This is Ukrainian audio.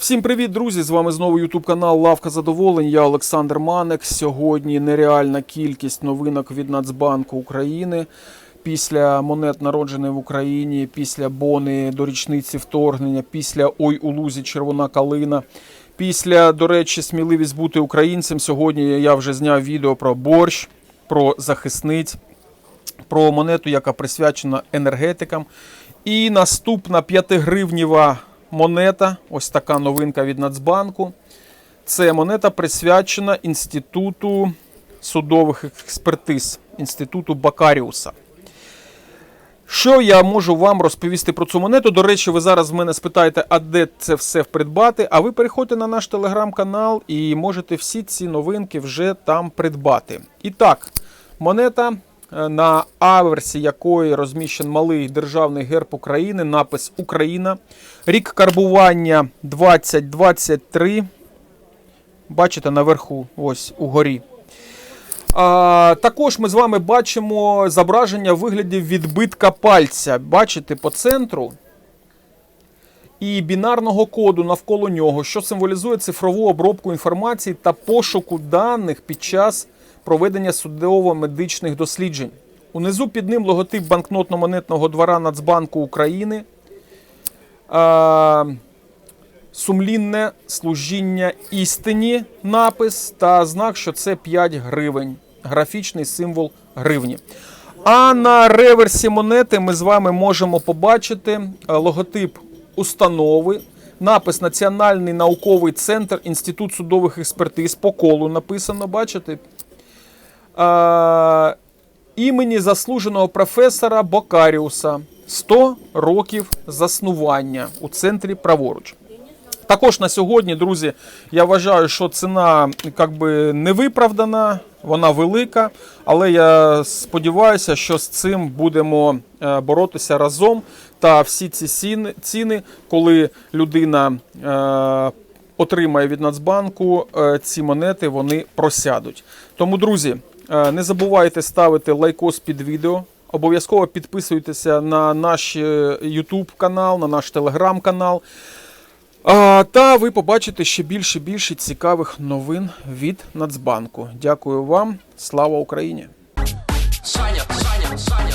Всім привіт, друзі! З вами знову Ютуб канал Лавка Задоволень. Я Олександр Маник. Сьогодні нереальна кількість новинок від Нацбанку України. Після монет народжених в Україні, після бони до річниці вторгнення, після Ой у лузі червона калина. Після, до речі, сміливість бути українцем. Сьогодні я вже зняв відео про борщ, про захисниць, про монету, яка присвячена енергетикам. І наступна 5-гривнєва монета, ось така новинка від Нацбанку. Це монета присвячена Інституту судових експертиз, Інституту Бакаріуса. Що я можу вам розповісти про цю монету? До речі, ви зараз в мене спитаєте, а де це все придбати. А ви переходьте на наш телеграм-канал і можете всі ці новинки вже там придбати. І так, монета, на аверсі якої розміщен малий державний герб України, напис Україна. Рік карбування 2023. Бачите наверху, ось угорі. А, також ми з вами бачимо зображення в вигляді відбитка пальця. Бачите по центру і бінарного коду навколо нього, що символізує цифрову обробку інформації та пошуку даних під час проведення судово-медичних досліджень. Унизу під ним логотип банкнотно-монетного двора Нацбанку України. Сумлінне служіння істині напис та знак, що це 5 гривень. Графічний символ гривні. А на реверсі монети ми з вами можемо побачити е, логотип установи, напис Національний науковий центр Інститут судових експертиз по колу написано, бачите? Е, імені заслуженого професора Бокаріуса 100 років заснування у центрі праворуч. Також на сьогодні, друзі, я вважаю, що ціна як би не виправдана, вона велика, але я сподіваюся, що з цим будемо е, боротися разом. Та всі ці ціни, коли людина е, отримає від Нацбанку е, ці монети, вони просядуть. Тому, друзі, не забувайте ставити лайкос під відео. Обов'язково підписуйтеся на наш YouTube канал, на наш телеграм канал. А, та ви побачите ще більше більше цікавих новин від Нацбанку. Дякую вам. Слава Україні! Саня, Саня, Саня.